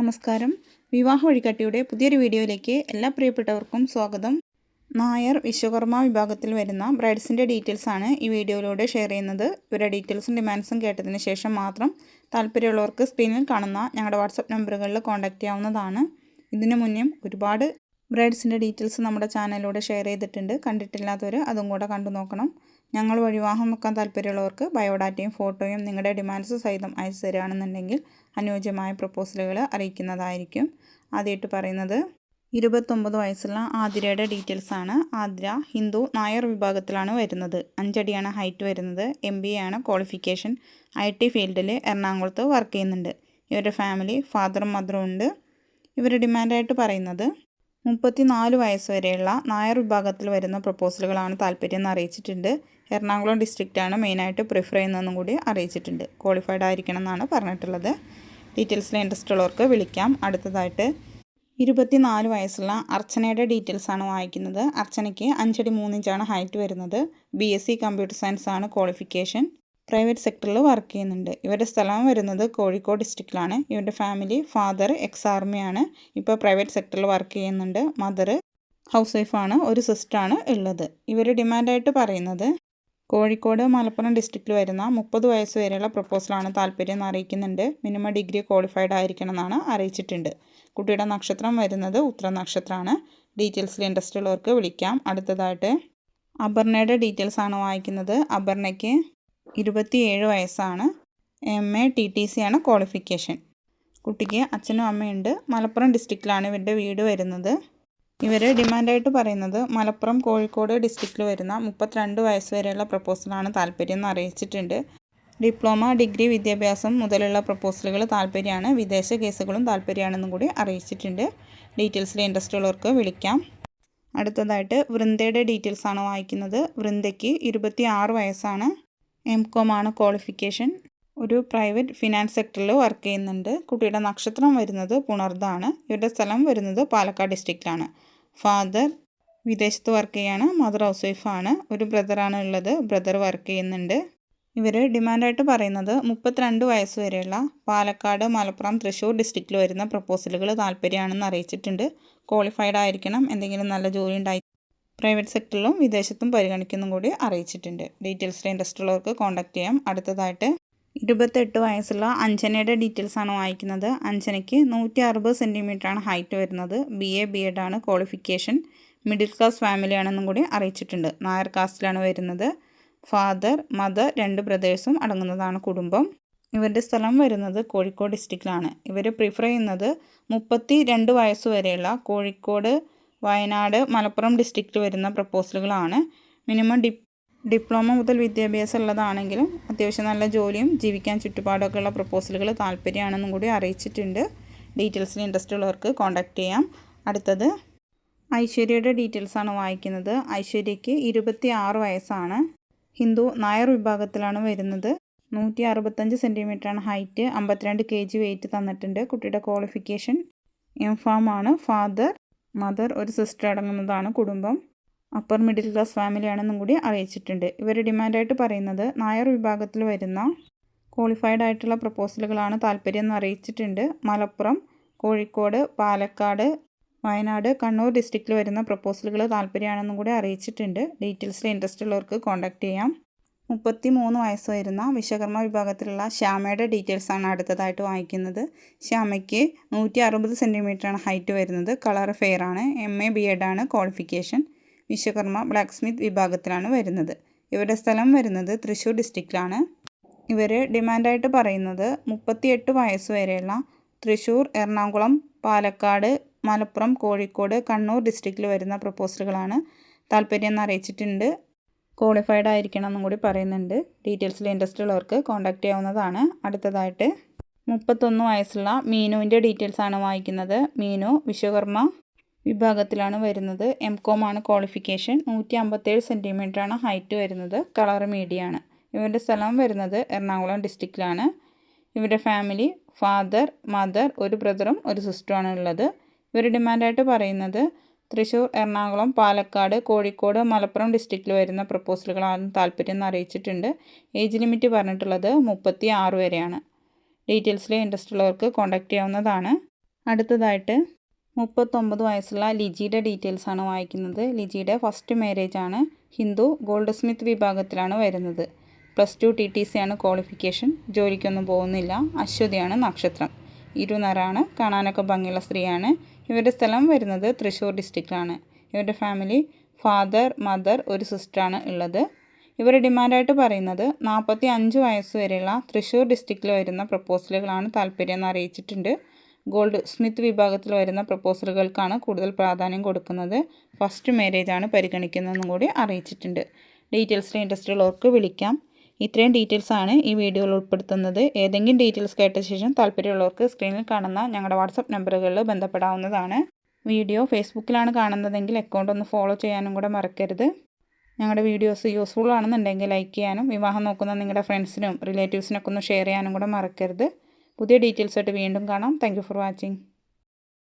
നമസ്കാരം. വിവാഹ വഴികാട്ടിയുടെ പുതിയൊരു വീഡിയോയിലേക്ക് എല്ലാ പ്രിയപ്പെട്ടവർക്കും സ്വാഗതം. നായർ വിശ്വകർമ്മ വിഭാഗത്തിൽ വരുന്ന ബ്രൈഡ്സിന്റെ ഡീറ്റെയിൽസാണ് ഈ വീഡിയോയിലൂടെ ഷെയർ ചെയ്യുന്നത്. ഇവരുടെ ഡീറ്റെയിൽസും ഡിമാൻഡ്സും കേട്ടതിന് ശേഷം മാത്രം താല്പര്യമുള്ളവർക്ക് സ്ക്രീനിൽ കാണുന്ന ഞങ്ങളുടെ വാട്സപ്പ് നമ്പറുകളിൽ കോൺടാക്റ്റ് ചെയ്യാവുന്നതാണ്. ഇതിനു മുന്നേ ഒരുപാട് ബ്രൈഡ്സിന്റെ ഡീറ്റെയിൽസ് നമ്മുടെ ചാനലിലൂടെ ഷെയർ ചെയ്തിട്ടുണ്ട്. കണ്ടിട്ടില്ലാത്തവർ അതും കൂടെ കണ്ടു നോക്കണം. ഞങ്ങൾ വഴി വിവാഹം നോക്കാൻ താല്പര്യമുള്ളവർക്ക് ബയോഡാറ്റയും ഫോട്ടോയും നിങ്ങളുടെ ഡിമാൻഡ്സ് സഹിതം അയച്ചു തരികയാണെന്നുണ്ടെങ്കിൽ അനുയോജ്യമായ പ്രപ്പോസലുകൾ അറിയിക്കുന്നതായിരിക്കും. ആദ്യമായിട്ട് പറയുന്നത് ഇരുപത്തൊമ്പത് വയസ്സുള്ള ആതിരയുടെ ഡീറ്റെയിൽസ് ആണ്. ആതിര ഹിന്ദു നായർ വിഭാഗത്തിലാണ് വരുന്നത്. അഞ്ചടിയാണ് ഹൈറ്റ് വരുന്നത്. എം ബി ആണ് ക്വാളിഫിക്കേഷൻ. ഐ ടി ഫീൽഡിൽ എറണാകുളത്ത് വർക്ക് ചെയ്യുന്നുണ്ട്. ഇവരുടെ ഫാമിലി ഫാദറും മദറും ഉണ്ട്. ഇവർ ഡിമാൻഡായിട്ട് പറയുന്നത് മുപ്പത്തി നാല് വയസ്സ് വരെയുള്ള നായർ വിഭാഗത്തിൽ വരുന്ന പ്രപ്പോസലുകളാണ് താല്പര്യം എന്ന് അറിയിച്ചിട്ടുണ്ട്. എറണാകുളം ഡിസ്ട്രിക്റ്റാണ് മെയിനായിട്ട് പ്രിഫർ ചെയ്യുന്നതെന്നും കൂടി അറിയിച്ചിട്ടുണ്ട്. ക്വാളിഫൈഡ് ആയിരിക്കണം എന്നാണ് പറഞ്ഞിട്ടുള്ളത്. ഡീറ്റെയിൽസിൽ ഇൻട്രസ്റ്റ് ഉള്ളവർക്ക് വിളിക്കാം. അടുത്തതായിട്ട് ഇരുപത്തിനാല് വയസ്സുള്ള അർച്ചനയുടെ ഡീറ്റെയിൽസാണ് വായിക്കുന്നത്. അർച്ചനയ്ക്ക് അഞ്ചടി മൂന്നിഞ്ചാണ് ഹൈറ്റ് വരുന്നത്. B S C computer science ആണ് ക്വാളിഫിക്കേഷൻ. പ്രൈവറ്റ് സെക്ടറിൽ വർക്ക് ചെയ്യുന്നുണ്ട്. ഇവരുടെ സ്ഥലം വരുന്നത് കോഴിക്കോട് ഡിസ്ട്രിക്റ്റിലാണ്. ഇവരുടെ ഫാമിലി ഫാദർ എക്സ് ആർമിയാണ്. ഇപ്പോൾ പ്രൈവറ്റ് സെക്ടറിൽ വർക്ക് ചെയ്യുന്നുണ്ട്. മദർ ഹൗസ് വൈഫാണ്. ഒരു സിസ്റ്ററാണ് ഉള്ളത്. ഇവർ ഡിമാൻഡായിട്ട് പറയുന്നത് കോഴിക്കോട് മലപ്പുറം ഡിസ്ട്രിക്റ്റിൽ വരുന്ന മുപ്പത് വയസ്സ് വരെയുള്ള പ്രപ്പോസലാണ് താല്പര്യം എന്ന് അറിയിക്കുന്നുണ്ട്. മിനിമം ഡിഗ്രി ക്വാളിഫൈഡ് ആയിരിക്കണം എന്നാണ് അറിയിച്ചിട്ടുണ്ട്. കുട്ടിയുടെ നക്ഷത്രം വരുന്നത് ഉത്തര നക്ഷത്രമാണ്. ഡീറ്റെയിൽസിൽ ഇൻട്രസ്റ്റ് ഉള്ളവർക്ക് വിളിക്കാം. അടുത്തതായിട്ട് അപർണയുടെ ഡീറ്റെയിൽസ് ആണ് വായിക്കുന്നത്. അപർണയ്ക്ക് ഇരുപത്തിയേഴ് വയസ്സാണ്. M A T T C ആണ് ക്വാളിഫിക്കേഷൻ കുട്ടിക്ക് അച്ഛനും അമ്മയുണ്ട് മലപ്പുറം ഡിസ്ട്രിക്റ്റിലാണ് ഇവരുടെ വീട് വരുന്നത്. ഇവർ ഡിമാൻഡായിട്ട് പറയുന്നത് മലപ്പുറം കോഴിക്കോട് ഡിസ്ട്രിക്റ്റിൽ വരുന്ന മുപ്പത്തിരണ്ട് വയസ്സ് വരെയുള്ള പ്രപ്പോസലാണ് താല്പര്യം എന്ന് അറിയിച്ചിട്ടുണ്ട്. ഡിപ്ലോമ ഡിഗ്രി വിദ്യാഭ്യാസം മുതലുള്ള പ്രപ്പോസലുകൾ താല്പര്യമാണ്. വിദേശ കേസുകളും താല്പര്യമാണെന്നും കൂടി അറിയിച്ചിട്ടുണ്ട്. ഡീറ്റെയിൽസിൽ ഇൻട്രസ്റ്റ് ഉള്ളവർക്ക് വിളിക്കാം. അടുത്തതായിട്ട് വൃന്ദയുടെ ഡീറ്റെയിൽസ് ആണ് വായിക്കുന്നത്. വൃന്ദയ്ക്ക് ഇരുപത്തി ആറ് വയസ്സാണ്. എം കോം ആണ് ക്വാളിഫിക്കേഷൻ ഒരു പ്രൈവറ്റ് ഫിനാൻസ് സെക്ടറിൽ വർക്ക് ചെയ്യുന്നുണ്ട്. കുട്ടിയുടെ നക്ഷത്രം വരുന്നത് പുണർദാണ്. ഇവരുടെ സ്ഥലം വരുന്നത് പാലക്കാട് ഡിസ്ട്രിക്റ്റിലാണ് ഫാദർ വിദേശത്ത് വർക്ക് ചെയ്യാണ്. മദർ ഹൗസ് വൈഫാണ് ഒരു ബ്രദറാണ് ഉള്ളത്. ബ്രദർ വർക്ക് ചെയ്യുന്നുണ്ട്. ഇവർ ഡിമാൻഡായിട്ട് പറയുന്നത് മുപ്പത്തിരണ്ട് വയസ്സ് വരെയുള്ള പാലക്കാട് മലപ്പുറം തൃശ്ശൂർ ഡിസ്ട്രിക്റ്റിൽ വരുന്ന പ്രപ്പോസലുകൾ താല്പര്യമാണെന്ന് അറിയിച്ചിട്ടുണ്ട്. ക്വാളിഫൈഡ് ആയിരിക്കണം. എന്തെങ്കിലും നല്ല ജോലി ഉണ്ടായി പ്രൈവറ്റ് സെക്ടറിലും വിദേശത്തും പരിഗണിക്കുന്നും കൂടി അറിയിച്ചിട്ടുണ്ട്. ഡീറ്റെയിൽസിൽ ഇൻട്രസ്റ്റ് ഉള്ളവർക്ക് കോൺടാക്ട് ചെയ്യാം. അടുത്തതായിട്ട് ഇരുപത്തെട്ട് വയസ്സുള്ള അഞ്ജനയുടെ ഡീറ്റെയിൽസ് ആണ് വായിക്കുന്നത്. അഞ്ജനയ്ക്ക് നൂറ്റി അറുപത് സെന്റിമീറ്ററാണ് ഹൈറ്റ് വരുന്നത്. ബി എ ബി എഡ് ആണ് ക്വാളിഫിക്കേഷൻ. മിഡിൽ ക്ലാസ് ഫാമിലിയാണെന്നും കൂടി അറിയിച്ചിട്ടുണ്ട്. നായർ കാസ്റ്റിലാണ് വരുന്നത്. ഫാദർ മദർ രണ്ട് ബ്രദേഴ്സും അടങ്ങുന്നതാണ് കുടുംബം. ഇവരുടെ സ്ഥലം വരുന്നത് കോഴിക്കോട് ഡിസ്ട്രിക്റ്റിലാണ്. ഇവർ പ്രിഫർ ചെയ്യുന്നത് മുപ്പത്തി രണ്ട് വയസ്സ് വരെയുള്ള കോഴിക്കോട് വയനാട് മലപ്പുറം ഡിസ്ട്രിക്റ്റ് വരുന്ന പ്രപ്പോസലുകളാണ് മിനിമം ഡി ഡിപ്ലോമ മുതൽ വിദ്യാഭ്യാസം ഉള്ളതാണെങ്കിലും അത്യാവശ്യം നല്ല ജോലിയും ജീവിക്കാൻ ചുറ്റുപാടൊക്കെ ഉള്ള പ്രപ്പോസലുകൾ താല്പര്യമാണെന്നും കൂടി അറിയിച്ചിട്ടുണ്ട്. ഡീറ്റെയിൽസിന് ഇൻട്രസ്റ്റ് ഉള്ളവർക്ക് കോൺടാക്റ്റ് ചെയ്യാം. അടുത്തത് ഐശ്വര്യയുടെ ഡീറ്റെയിൽസാണ് വായിക്കുന്നത്. ഐശ്വര്യയ്ക്ക് ഇരുപത്തി ആറ് വയസ്സാണ്. ഹിന്ദു നായർ വിഭാഗത്തിലാണ് വരുന്നത്. നൂറ്റി അറുപത്തഞ്ച് സെന്റിമീറ്ററാണ് ഹൈറ്റ് അമ്പത്തിരണ്ട് കെ ജി വെയിറ്റ് തന്നിട്ടുണ്ട്. കുട്ടിയുടെ ക്വാളിഫിക്കേഷൻ എം ഫാം ആണ്. ഫാദർ മദർ ഒരു സിസ്റ്റർ അടങ്ങുന്നതാണ് കുടുംബം. അപ്പർ മിഡിൽ ക്ലാസ് ഫാമിലിയാണെന്നും കൂടി അറിയിച്ചിട്ടുണ്ട്. ഇവർ ഡിമാൻഡായിട്ട് പറയുന്നത് നായർ വിഭാഗത്തിൽ വരുന്ന ക്വാളിഫൈഡ് ആയിട്ടുള്ള പ്രപ്പോസലുകളാണ് താല്പര്യം എന്ന് അറിയിച്ചിട്ടുണ്ട്. മലപ്പുറം കോഴിക്കോട് പാലക്കാട് വയനാട് കണ്ണൂർ ഡിസ്ട്രിക്റ്റിൽ വരുന്ന പ്രപ്പോസലുകൾ താല്പര്യമാണെന്നും കൂടി അറിയിച്ചിട്ടുണ്ട്. ഡീറ്റെയിൽസിൽ ഇൻട്രസ്റ്റ് ഉള്ളവർക്ക് കോൺടാക്റ്റ് ചെയ്യാം. മുപ്പത്തി മൂന്ന് വയസ്സ് വരുന്ന വിശ്വകർമ്മ വിഭാഗത്തിലുള്ള ശ്യാമയുടെ ഡീറ്റെയിൽസാണ് അടുത്തതായിട്ട് വായിക്കുന്നത്. ശ്യാമയ്ക്ക് നൂറ്റി അറുപത് സെന്റിമീറ്ററാണ് ഹൈറ്റ് വരുന്നത്. കളർ ഫെയർ ആണ് എം എ ബി എഡ് ആണ് ക്വാളിഫിക്കേഷൻ. വിശ്വകർമ്മ ബ്ലാക്ക് സ്മിത്ത് വിഭാഗത്തിലാണ് വരുന്നത്. ഇവരുടെ സ്ഥലം വരുന്നത് തൃശ്ശൂർ ഡിസ്ട്രിക്റ്റിലാണ്. ഇവർ ഡിമാൻഡായിട്ട് പറയുന്നത് മുപ്പത്തിയെട്ട് വയസ്സ് വരെയുള്ള തൃശ്ശൂർ എറണാകുളം പാലക്കാട് മലപ്പുറം കോഴിക്കോട് കണ്ണൂർ ഡിസ്ട്രിക്റ്റിൽ വരുന്ന പ്രപ്പോസലുകളാണ് താല്പര്യം അറിയിച്ചിട്ടുണ്ട്. ക്വാളിഫൈഡ് ആയിരിക്കണം എന്നും കൂടി പറയുന്നുണ്ട്. ഡീറ്റെയിൽസിൽ ഇൻട്രസ്റ്റ് ഉള്ളവർക്ക് കോൺടാക്റ്റ് ചെയ്യാവുന്നതാണ്. അടുത്തതായിട്ട് മുപ്പത്തൊന്ന് വയസ്സുള്ള മീനുവിന്റെ ഡീറ്റെയിൽസ് ആണ് വായിക്കുന്നത്. മീനു വിശ്വകർമ്മ വിഭാഗത്തിലാണ് വരുന്നത്. എം കോം ആണ് ക്വാളിഫിക്കേഷൻ നൂറ്റി അമ്പത്തേഴ് സെന്റിമീറ്ററാണ് ഹൈറ്റ് വരുന്നത്. കളർ മീഡിയാണ് ഇവരുടെ സ്ഥലം വരുന്നത് എറണാകുളം ഡിസ്ട്രിക്റ്റിലാണ് ഇവരുടെ ഫാമിലി ഫാദർ മദർ ഒരു ബ്രദറും ഒരു സിസ്റ്ററുമാണ് ഉള്ളത്. ഇവർ ഡിമാൻഡായിട്ട് പറയുന്നത് തൃശ്ശൂർ എറണാകുളം പാലക്കാട് കോഴിക്കോട് മലപ്പുറം ഡിസ്ട്രിക്റ്റിൽ വരുന്ന പ്രപ്പോസലുകളാണ് താല്പര്യം എന്ന് അറിയിച്ചിട്ടുണ്ട്. ഏജ് ലിമിറ്റ് പറഞ്ഞിട്ടുള്ളത് മുപ്പത്തി ആറ് വരെയാണ് ഡീറ്റെയിൽസിൽ ഇൻട്രസ്റ്റ് ഉള്ളവർക്ക് കോൺടാക്റ്റ് ചെയ്യാവുന്നതാണ്. അടുത്തതായിട്ട് മുപ്പത്തൊമ്പത് വയസ്സുള്ള ലിജിയുടെ ഡീറ്റെയിൽസ് ആണ് വായിക്കുന്നത്. ലിജിയുടെ ഫസ്റ്റ് മാരേജ് ആണ് ഹിന്ദു ഗോൾഡ് സ്മിത്ത് വിഭാഗത്തിലാണ് വരുന്നത്. Plus two T T C ആണ് ക്വാളിഫിക്കേഷൻ ജോലിക്കൊന്നും പോകുന്നില്ല. അശ്വതിയാണ് നക്ഷത്രം. ഇരുനറാണ്. കാണാനൊക്കെ ഭംഗിയുള്ള സ്ത്രീയാണ്. ഇവരുടെ സ്ഥലം വരുന്നത് തൃശ്ശൂർ ഡിസ്ട്രിക്റ്റിലാണ് ഇവരുടെ ഫാമിലി ഫാദർ മദർ ഒരു സിസ്റ്ററാണ് ഉള്ളത്. ഇവർ ഡിമാൻഡായിട്ട് പറയുന്നത് നാൽപ്പത്തി അഞ്ച് വയസ്സ് വരെയുള്ള തൃശ്ശൂർ ഡിസ്ട്രിക്റ്റിൽ വരുന്ന പ്രപ്പോസലുകളാണ് താല്പര്യം എന്ന് അറിയിച്ചിട്ടുണ്ട്. ഗോൾഡ് സ്മിത്ത് വിഭാഗത്തിൽ വരുന്ന പ്രപ്പോസലുകൾക്കാണ് കൂടുതൽ പ്രാധാന്യം കൊടുക്കുന്നത്. ഫസ്റ്റ് മാരേജാണ് പരിഗണിക്കുന്നതെന്നും കൂടി അറിയിച്ചിട്ടുണ്ട്. ഡീറ്റെയിൽസിൽ ഇൻട്രസ്റ്റ് ഉള്ളവർക്ക് വിളിക്കാം. ഇത്രയും ഡീറ്റെയിൽസ് ആണ് ഈ വീഡിയോയിൽ ഉൾപ്പെടുത്തുന്നത്. ഏതെങ്കിലും ഡീറ്റെയിൽസ് കേട്ട ശേഷം താല്പര്യമുള്ളവർക്ക് സ്ക്രീനിൽ കാണുന്ന ഞങ്ങളുടെ വാട്സപ്പ് നമ്പറുകളിൽ ബന്ധപ്പെടാവുന്നതാണ്. വീഡിയോ ഫേസ്ബുക്കിലാണ് കാണുന്നതെങ്കിൽ അക്കൗണ്ട് ഒന്ന് ഫോളോ ചെയ്യാനും കൂടെ മറക്കരുത്. ഞങ്ങളുടെ വീഡിയോസ് യൂസ്ഫുൾ ആണെന്നുണ്ടെങ്കിൽ ലൈക്ക് ചെയ്യാനും വിവാഹം നോക്കുന്ന നിങ്ങളുടെ ഫ്രണ്ട്സിനും റിലേറ്റീവ്സിനൊക്കെ ഒന്ന് ഷെയർ ചെയ്യാനും കൂടെ മറക്കരുത്. പുതിയ ഡീറ്റെയിൽസ് ആയിട്ട് വീണ്ടും കാണാം. Thank for watching